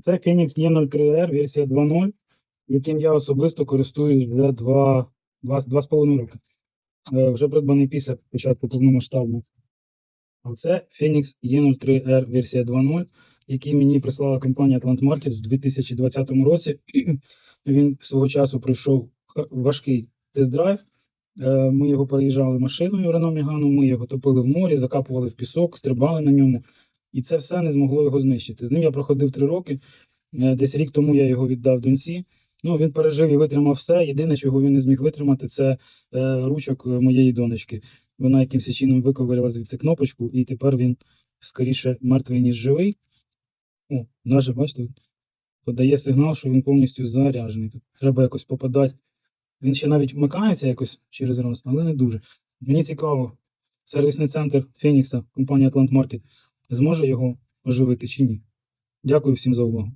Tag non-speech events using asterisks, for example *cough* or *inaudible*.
Це Phoenix E03R версія 2.0, яким я особисто користуюсь вже 2, 2, 2,5 роки. Е, Вже придбаний після початку повномасштабного. А це Phoenix E03R версія 2.0, який мені прислала компанія Atlant Market в 2020 році. *clears throat* Він свого часу пройшов важкий тест-драйв. Е, Ми його переїжджали машиною Renault Megane, ми його топили в морі, закапували в пісок, стрибали на ньому. І це все не змогло його знищити. З ним я проходив три роки. Е, Десь рік тому я його віддав доньці. Ну, він пережив і витримав все. Єдине, чого він не зміг витримати, це е, ручок моєї донечки. Вона якимось чином виковирила звідси кнопочку, і тепер він скоріше мертвий, ніж живий. О, навіть, бачите, подає сигнал, що він повністю заряджений. Тут треба якось попадати. Він ще навіть вмикається якось через раз, але не дуже. Мені цікаво, сервісний центр Фенікса, компанія Atlant Market, зможе його оживити чи ні. Дякую всім за увагу.